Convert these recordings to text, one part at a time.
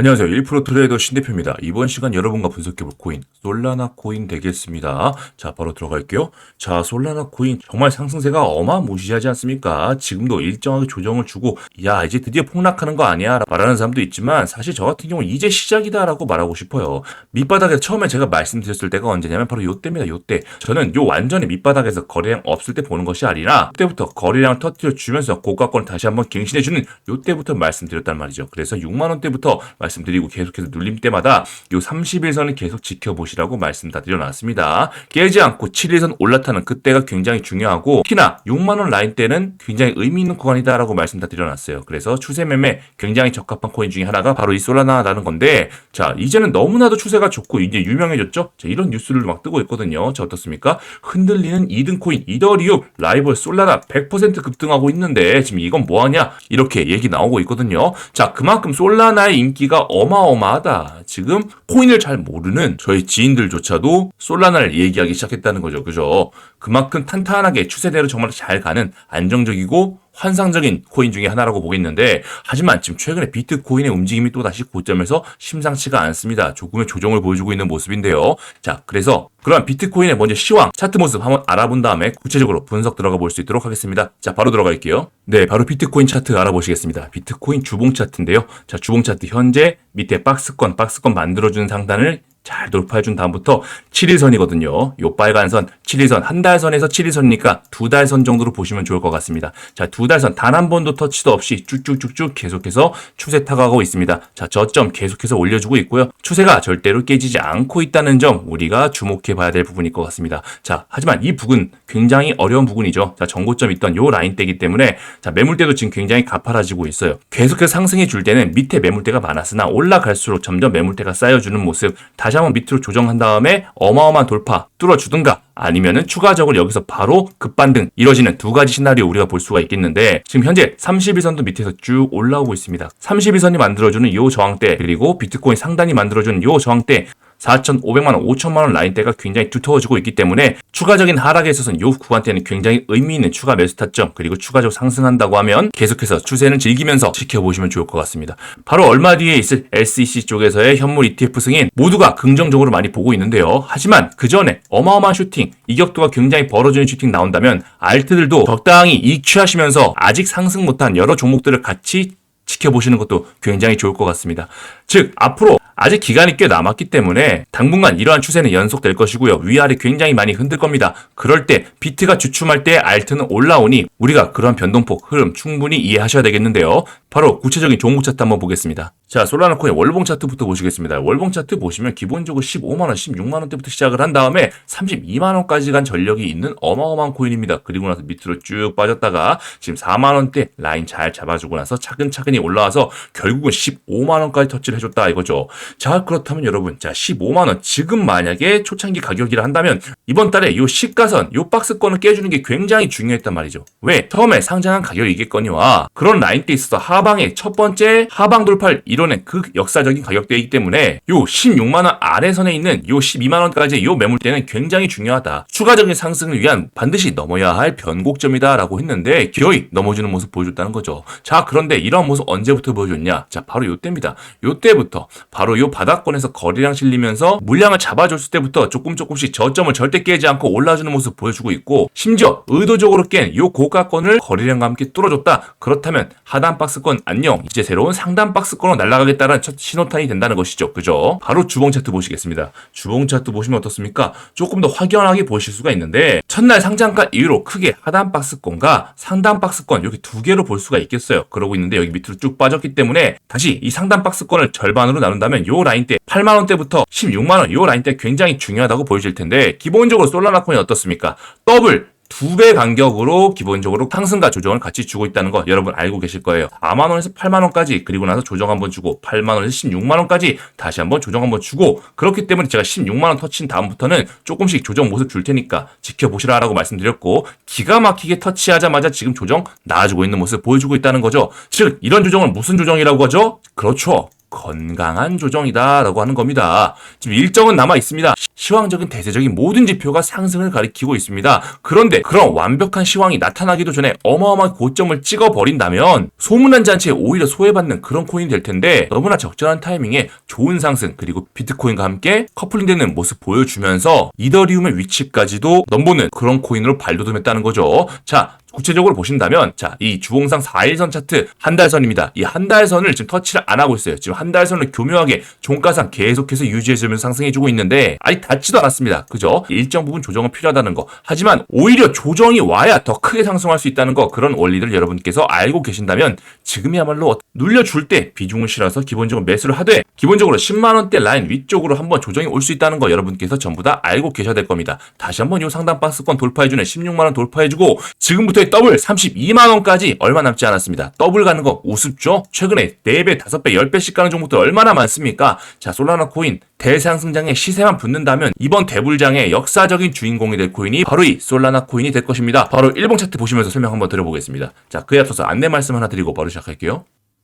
안녕하세요. 1% 트레이더 신대표입니다. 이번 시간 여러분과 분석해볼 코인, 솔라나 코인 되겠습니다. 자, 바로 들어갈게요. 자, 솔라나 코인 정말 상승세가 어마무시하지 않습니까? 지금도 일정하게 조정을 주고, 야, 이제 드디어 폭락하는 거 아니야? 말하는 사람도 있지만, 사실 저 같은 경우는 이제 시작이다라고 말하고 싶어요. 밑바닥에 처음에 제가 말씀드렸을 때가 언제냐면 바로 요 때입니다. 요 때. 저는 요 완전히 밑바닥에서 거래량 없을 때 보는 것이 아니라, 그때부터 거래량을 터뜨려 주면서 고가권을 다시 한번 갱신해주는 요 때부터 말씀드렸단 말이죠. 그래서 6만원대부터 말씀드리고 계속해서 눌림 때마다 요 30일선을 계속 지켜보시라고 말씀 다 드려놨습니다. 깨지 않고 7일선 올라타는 그때가 굉장히 중요하고 특히나 6만원 라인 때는 굉장히 의미 있는 구간이다라고 말씀 다 드려놨어요. 그래서 추세 매매 굉장히 적합한 코인 중에 하나가 바로 이 솔라나라는 건데 자 이제는 너무나도 추세가 좋고 이제 유명해졌죠. 자 이런 뉴스를 막 뜨고 있거든요. 자 어떻습니까? 흔들리는 2등 코인 이더리움 라이벌 솔라나 100% 급등하고 있는데 지금 이건 뭐하냐 이렇게 얘기 나오고 있거든요. 자 그만큼 솔라나의 인기가 어마어마하다. 지금 코인을 잘 모르는 저희 지인들조차도 솔라나를 얘기하기 시작했다는 거죠. 그죠? 그만큼 탄탄하게 추세대로 정말 잘 가는 안정적이고 환상적인 코인 중에 하나라고 보겠는데 하지만 지금 최근에 비트코인의 움직임이 또다시 고점에서 심상치가 않습니다. 조금의 조정을 보여주고 있는 모습인데요. 자, 그래서 그럼 비트코인의 먼저 시황 차트 모습 한번 알아본 다음에 구체적으로 분석 들어가 볼 수 있도록 하겠습니다. 자, 바로 들어갈게요. 네, 바로 비트코인 차트 알아보시겠습니다. 비트코인 주봉 차트인데요. 자, 주봉 차트 현재 밑에 박스권, 박스권 만들어주는 상단을 잘 돌파해준 다음부터 7일선이거든요. 요 빨간 선, 7일선, 한 달선에서 7일선이니까 두 달선 정도로 보시면 좋을 것 같습니다. 자, 두 달선 단 한 번도 터치도 없이 쭉쭉쭉쭉 계속해서 추세 타가고 있습니다. 자, 저점 계속해서 올려주고 있고요. 추세가 절대로 깨지지 않고 있다는 점 우리가 주목해 봐야 될 부분일 것 같습니다. 자, 하지만 이 부분 굉장히 어려운 부분이죠. 자, 정고점 있던 요 라인대기 때문에 자, 매물대도 지금 굉장히 가파라지고 있어요. 계속해서 상승해 줄 때는 밑에 매물대가 많았으나 올라갈수록 점점 매물대가 쌓여주는 모습 다시 한번 밑으로 조정한 다음에 어마어마한 돌파 뚫어주든가 아니면은 추가적으로 여기서 바로 급반등 이뤄지는 두 가지 시나리오 우리가 볼 수가 있겠는데 지금 현재 31선도 밑에서 쭉 올라오고 있습니다. 31선이 만들어주는 요 저항대 그리고 비트코인 상단이 만들어주는 요 저항대 4,500만 원, 5천만 원 라인대가 굉장히 두터워지고 있기 때문에 추가적인 하락에 있어서는 이 구간대는 굉장히 의미 있는 추가 매수 타점 그리고 추가적으로 상승한다고 하면 계속해서 추세는 즐기면서 지켜보시면 좋을 것 같습니다. 바로 얼마 뒤에 있을 SEC 쪽에서의 현물 ETF 승인 모두가 긍정적으로 많이 보고 있는데요. 하지만 그 전에 어마어마한 슈팅, 이격도가 굉장히 벌어지는 슈팅 나온다면 알트들도 적당히 이익 취하시면서 아직 상승 못한 여러 종목들을 같이 지켜보시는 것도 굉장히 좋을 것 같습니다. 즉, 앞으로 아직 기간이 꽤 남았기 때문에 당분간 이러한 추세는 연속될 것이고요. 위아래 굉장히 많이 흔들 겁니다. 그럴 때 비트가 주춤할 때 알트는 올라오니 우리가 그런 변동폭 흐름 충분히 이해하셔야 되겠는데요. 바로 구체적인 종목 차트 한번 보겠습니다. 자, 솔라나 코인 월봉 차트부터 보시겠습니다. 월봉 차트 보시면 기본적으로 15만원, 16만원 때부터 시작을 한 다음에 32만원까지 간 전력이 있는 어마어마한 코인입니다. 그리고 나서 밑으로 쭉 빠졌다가 지금 4만원대 라인 잘 잡아주고 나서 차근차근히 올라와서 결국은 15만원까지 터치를 해줬다 이거죠. 자, 그렇다면 여러분, 자, 15만 원. 지금 만약에 초창기 가격이라 한다면 이번 달에 요 시가선, 요 박스권을 깨주는 게 굉장히 중요했단 말이죠. 왜? 처음에 상장한 가격이겠거니와 그런 라인대 있어서 하방의 첫 번째 하방 돌파를 이뤄낸 그 역사적인 가격대이기 때문에 요 16만 원 아래선에 있는 요 12만 원까지 요 매물대는 굉장히 중요하다. 추가적인 상승을 위한 반드시 넘어야 할 변곡점이다라고 했는데 기어이 넘어지는 모습 보여줬다는 거죠. 자, 그런데 이런 모습 언제부터 보여줬냐? 자, 바로 요때입니다. 요때 부터 바로 요 바닥권에서 거래량 실리면서 물량을 잡아줬을 때부터 조금 조금씩 저점을 절대 깨지 않고 올라주는 모습 보여주고 있고 심지어 의도적으로 깬 요 고가권을 거래량과 함께 뚫어줬다. 그렇다면 하단 박스권 안녕. 이제 새로운 상단 박스권으로 날아가겠다는 첫 신호탄이 된다는 것이죠. 그죠? 바로 주봉 차트 보시겠습니다. 주봉 차트 보시면 어떻습니까? 조금 더 확연하게 보실 수가 있는데 첫날 상장가 이후로 크게 하단 박스권과 상단 박스권 이렇게 두 개로 볼 수가 있겠어요. 그러고 있는데 여기 밑으로 쭉 빠졌기 때문에 다시 이 상단 박스권을 절반으로 나눈다면 요 라인대 8만 원대부터 16만 원 요 라인대 굉장히 중요하다고 보여질 텐데 기본적으로 솔라나 코인 어떻습니까? 더블 두배 간격으로 기본적으로 상승과 조정을 같이 주고 있다는 거 여러분 알고 계실 거예요. 4만 원에서 8만 원까지 그리고 나서 조정 한번 주고 8만 원에서 16만 원까지 다시 한번 조정 한번 주고 그렇기 때문에 제가 16만 원 터친 다음부터는 조금씩 조정 모습 줄 테니까 지켜보시라라고 말씀드렸고 기가 막히게 터치하자마자 지금 조정 나아지고 있는 모습 보여주고 있다는 거죠. 즉 이런 조정은 무슨 조정이라고 하죠? 그렇죠. 건강한 조정이다라고 하는 겁니다. 지금 일정은 남아 있습니다. 시황적인 대세적인 모든 지표가 상승을 가리키고 있습니다. 그런데 그런 완벽한 시황이 나타나기도 전에 어마어마한 고점을 찍어 버린다면 소문난 잔치에 오히려 소외받는 그런 코인이 될 텐데 너무나 적절한 타이밍에 좋은 상승 그리고 비트코인과 함께 커플링되는 모습 보여주면서 이더리움의 위치까지도 넘보는 그런 코인으로 발돋움했다는 거죠. 자, 구체적으로 보신다면 자, 이 주봉상 4일선 차트 한 달 선입니다. 이 한 달 선을 지금 터치를 안 하고 있어요. 지금 한 달 선을 교묘하게 종가상 계속해서 유지해주면서 상승해주고 있는데 아직 닿지도 않았습니다. 그죠? 일정 부분 조정은 필요하다는 거. 하지만 오히려 조정이 와야 더 크게 상승할 수 있다는 거 그런 원리들 여러분께서 알고 계신다면 지금이야말로 눌려줄 때 비중을 실어서 기본적으로 매수를 하되 기본적으로 10만 원대 라인 위쪽으로 한번 조정이 올 수 있다는 거 여러분께서 전부 다 알고 계셔야 될 겁니다. 다시 한번 이 상단 박스권 돌파해주는 16만 원 돌파해주고 지금부터 의 더블 32만 원까지 얼마 남지 않았습니다. 더블 가는 거 우습죠? 최근에 4배, 5배, 10배씩 가는 종목들 얼마나 많습니까? 자, 솔라나 코인 대상승장에 시세만 붙는다면 이번 대불장의 역사적인 주인공이 될 코인이 바로 이 솔라나 코인이 될 것입니다. 바로 일봉 차트 보시면서 설명 한번 드려보겠습니다. 자, 그에 앞서서 안내 말씀 하나 드리고 바로 시작할게요.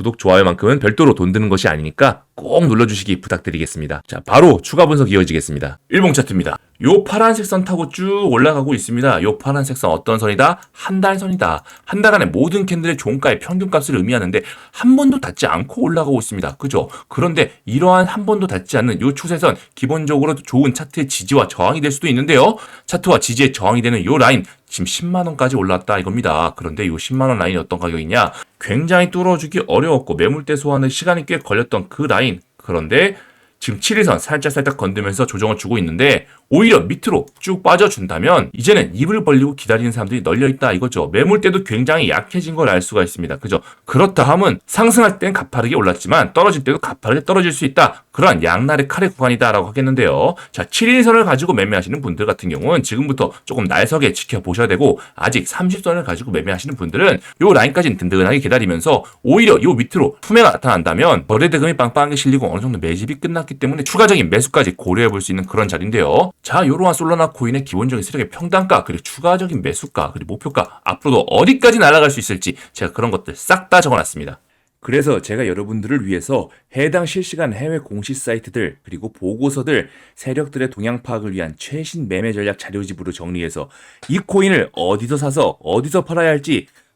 구독, 좋아요만큼은 별도로 돈 드는 것이 아니니까 꼭 눌러주시기 부탁드리겠습니다. 자, 바로 추가 분석 이어지겠습니다. 일봉 차트입니다. 요 파란색 선 타고 쭉 올라가고 있습니다. 요 파란색 선 어떤 선이다? 한 달 선이다. 한 달 안에 모든 캔들의 종가의 평균값을 의미하는데 한 번도 닿지 않고 올라가고 있습니다. 그죠? 그런데 이러한 한 번도 닿지 않는 요 추세선 기본적으로 좋은 차트의 지지와 저항이 될 수도 있는데요. 차트와 지지의 저항이 되는 요 라인 지금 10만 원까지 올랐다 이겁니다. 그런데 요 10만 원 라인이 어떤 가격이냐? 굉장히 뚫어주기 어려웠고 매물대 소화는 시간이 꽤 걸렸던 그 라인. 그런데 지금 7일선 살짝살짝 건들면서 조정을 주고 있는데 오히려 밑으로 쭉 빠져준다면 이제는 입을 벌리고 기다리는 사람들이 널려있다 이거죠. 매물대도 굉장히 약해진 걸 알 수가 있습니다. 그죠? 그렇다 함은 상승할 땐 가파르게 올랐지만 떨어질 때도 가파르게 떨어질 수 있다. 그러한 양날의 칼의 구간이다라고 하겠는데요. 자, 7일선을 가지고 매매하시는 분들 같은 경우는 지금부터 조금 날석에 지켜보셔야 되고 아직 30선을 가지고 매매하시는 분들은 요 라인까지는 든든하게 기다리면서 오히려 요 밑으로 품매가 나타난다면 거래대금이 빵빵하게 실리고 어느 정도 매집이 끝났기 때문에 추가적인 매수까지 고려해 볼 수 있는 그런 자리인데요. 자, 요러한 솔라나 코인의 기본적인 세력의 평단가 그리고 추가적인 매수가 그리고 목표가 앞으로도 어디까지 날아갈 수 있을지 제가 그런 것들 싹 다 적어놨습니다. 그래서 제가 여러분들을 위해서 해당 실시간 해외 공시 사이트들 그리고 보고서들 세력들의 동향 파악을 위한 최신 매매 전략 자료집으로 정리해서 이 코인을 어디서 사서 어디서 팔아야 할지